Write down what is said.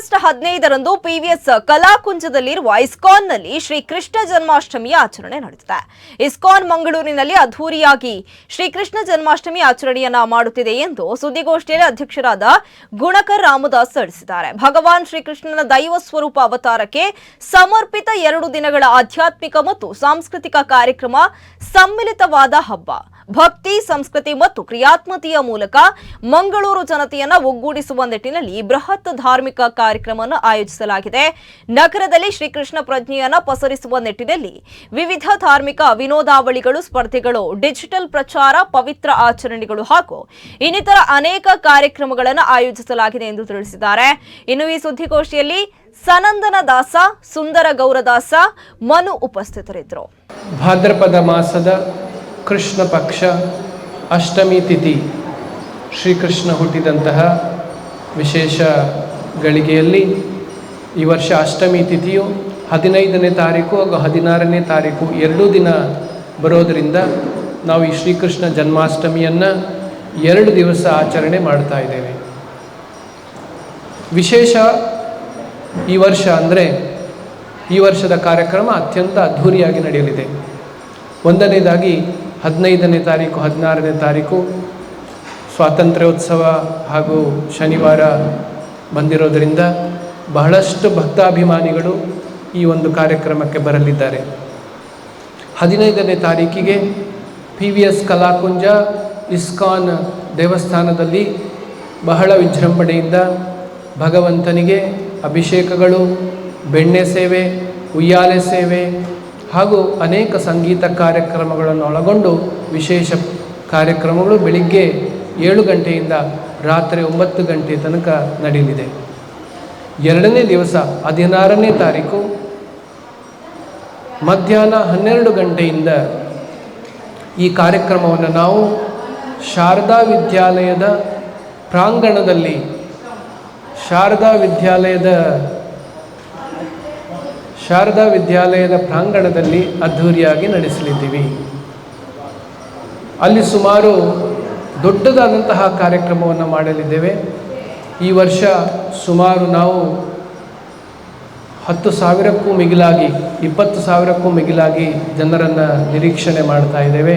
August ಹದಿನೈದರಂದು PVS ಕಲಾಕುಂಜದಲ್ಲಿರುವ ಇಸ್ಕಾನ್ನಲ್ಲಿ ಶ್ರೀ ಕೃಷ್ಣ ಜನ್ಮಾಷ್ಟಮಿಯ ಆಚರಣೆ ನಡೆದಿದೆ ಇಸ್ಕಾನ್ ಮಂಗಳೂರಿನಲ್ಲಿ ಅದ್ಧೂರಿಯಾಗಿ ಶ್ರೀ ಕೃಷ್ಣ ಜನ್ಮಾಷ್ಟಮಿ ಆಚರಣೆಯನ್ನ ಮಾಡುತ್ತಿದೆ ಎಂದು ಸುದ್ದಿಗೋಷ್ಠಿಯಲ್ಲಿ ಅಧ್ಯಕ್ಷರಾದ ಗುಣಕರ್ ರಾಮದಾಸ್ ತಿಳಿಸಿದ್ದಾರೆ. ಭಗವಾನ್ ಶ್ರೀಕೃಷ್ಣನ ದೈವ ಸ್ವರೂಪ ಅವತಾರಕ್ಕೆ ಸಮರ್ಪಿತ ಎರಡು ದಿನಗಳ ಆಧ್ಯಾತ್ಮಿಕ ಮತ್ತು ಸಾಂಸ್ಕೃತಿಕ ಕಾರ್ಯಕ್ರಮ ಸಮ್ಮಿಲಿತವಾದ ಹಬ್ಬ. ಭಕ್ತಿ, ಸಂಸ್ಕೃತಿ ಮತ್ತು ಕ್ರಿಯಾತ್ಮತೆಯ ಮೂಲಕ ಮಂಗಳೂರು ಜನತೆಯನ್ನ ಒಗ್ಗೂಡಿಸುವ ನಿಟ್ಟಿನಲ್ಲಿ ಬೃಹತ್ ಧಾರ್ಮಿಕ ಕಾರ್ಯಕ್ರಮವನ್ನು ಆಯೋಜಿಸಲಾಗಿದೆ. ನಗರದಲ್ಲಿ ಶ್ರೀಕೃಷ್ಣ ಪ್ರಜ್ಞೆಯನ್ನ ಪಸರಿಸುವ ನಿಟ್ಟಿನಲ್ಲಿ ವಿವಿಧ ಧಾರ್ಮಿಕ ವಿನೋದಾವಳಿಗಳು, ಸ್ಪರ್ಧೆಗಳು, ಡಿಜಿಟಲ್ ಪ್ರಚಾರ, ಪವಿತ್ರ ಆಚರಣೆಗಳು ಹಾಗೂ ಇನ್ನಿತರ ಅನೇಕ ಕಾರ್ಯಕ್ರಮಗಳನ್ನು ಆಯೋಜಿಸಲಾಗಿದೆ ಎಂದು ತಿಳಿಸಿದ್ದಾರೆ. ಇನ್ನು ಈ ಸುದ್ದಿಗೋಷ್ಠಿಯಲ್ಲಿ ಸನಂದನ ದಾಸ ಸುಂದರ ಗೌರದಾಸ ಮನು ಉಪಸ್ಥಿತರಿದ್ದರು. ಭಾದ್ರಪದ ಮಾಸದ ಕೃಷ್ಣ ಪಕ್ಷ ಅಷ್ಟಮಿ ತಿಥಿ ಶ್ರೀಕೃಷ್ಣ ಹುಟ್ಟಿದಂತಹ ವಿಶೇಷ ಗಳಿಗೆಯಲ್ಲಿ ಈ ವರ್ಷ ಅಷ್ಟಮಿ ತಿಥಿಯು ಹದಿನೈದನೇ ತಾರೀಕು ಹಾಗೂ ಹದಿನಾರನೇ ತಾರೀಕು ಎರಡೂ ದಿನ ಬರೋದರಿಂದ ನಾವು ಈ ಶ್ರೀಕೃಷ್ಣ ಜನ್ಮಾಷ್ಟಮಿಯನ್ನು ಎರಡು ದಿವಸ ಆಚರಣೆ ಮಾಡ್ತಾ ಇದ್ದೇವೆ. ವಿಶೇಷ ಈ ವರ್ಷ ಅಂದರೆ ಈ ವರ್ಷದ ಕಾರ್ಯಕ್ರಮ ಅತ್ಯಂತ ಅದ್ಧೂರಿಯಾಗಿ ನಡೆಯಲಿದೆ. ಒಂದನೇದಾಗಿ ಹದಿನೈದನೇ ತಾರೀಕು, ಹದಿನಾರನೇ ತಾರೀಕು ಸ್ವಾತಂತ್ರ್ಯೋತ್ಸವ ಹಾಗೂ ಶನಿವಾರ ಬಂದಿರೋದರಿಂದ ಬಹಳಷ್ಟು ಭಕ್ತಾಭಿಮಾನಿಗಳು ಈ ಒಂದು ಕಾರ್ಯಕ್ರಮಕ್ಕೆ ಬರಲಿದ್ದಾರೆ. ಹದಿನೈದನೇ ತಾರೀಕಿಗೆ P V S Kalakunja ISKCON ದೇವಸ್ಥಾನದಲ್ಲಿ ಬಹಳ ವಿಜೃಂಭಣೆಯಿಂದ ಭಗವಂತನಿಗೆ ಅಭಿಷೇಕಗಳು, ಬೆಣ್ಣೆ ಸೇವೆ, ಉಯ್ಯಾಲೆ ಸೇವೆ ಹಾಗೂ ಅನೇಕ ಸಂಗೀತ ಕಾರ್ಯಕ್ರಮಗಳನ್ನು ಒಳಗೊಂಡು ವಿಶೇಷ ಕಾರ್ಯಕ್ರಮಗಳು ಬೆಳಿಗ್ಗೆ ಏಳು ಗಂಟೆಯಿಂದ ರಾತ್ರಿ ಒಂಬತ್ತು ಗಂಟೆ ತನಕ ನಡೆಯಲಿದೆ. ಎರಡನೇ ದಿವಸ ಹದಿನಾರನೇ ತಾರೀಕು ಮಧ್ಯಾಹ್ನ ಹನ್ನೆರಡು ಗಂಟೆಯಿಂದ ಈ ಕಾರ್ಯಕ್ರಮವನ್ನು ನಾವು ಶಾರದಾ ವಿದ್ಯಾಲಯದ ಪ್ರಾಂಗಣದಲ್ಲಿ, ಶಾರದಾ ವಿದ್ಯಾಲಯದ ಶಾರದಾ ವಿದ್ಯಾಲಯದ ಪ್ರಾಂಗಣದಲ್ಲಿ ಅದ್ಧೂರಿಯಾಗಿ ನಡೆಸಲಿದ್ದೀವಿ. ಅಲ್ಲಿ ಸುಮಾರು ದೊಡ್ಡದಾದಂತಹ ಕಾರ್ಯಕ್ರಮವನ್ನು ಮಾಡಲಿದ್ದೇವೆ. ಈ ವರ್ಷ ಸುಮಾರು ನಾವು ಹತ್ತು ಸಾವಿರಕ್ಕೂ ಮಿಗಿಲಾಗಿ, ಇಪ್ಪತ್ತು ಸಾವಿರಕ್ಕೂ ಮಿಗಿಲಾಗಿ ಜನರನ್ನು ನಿರೀಕ್ಷಣೆ ಮಾಡ್ತಾ ಇದ್ದೇವೆ.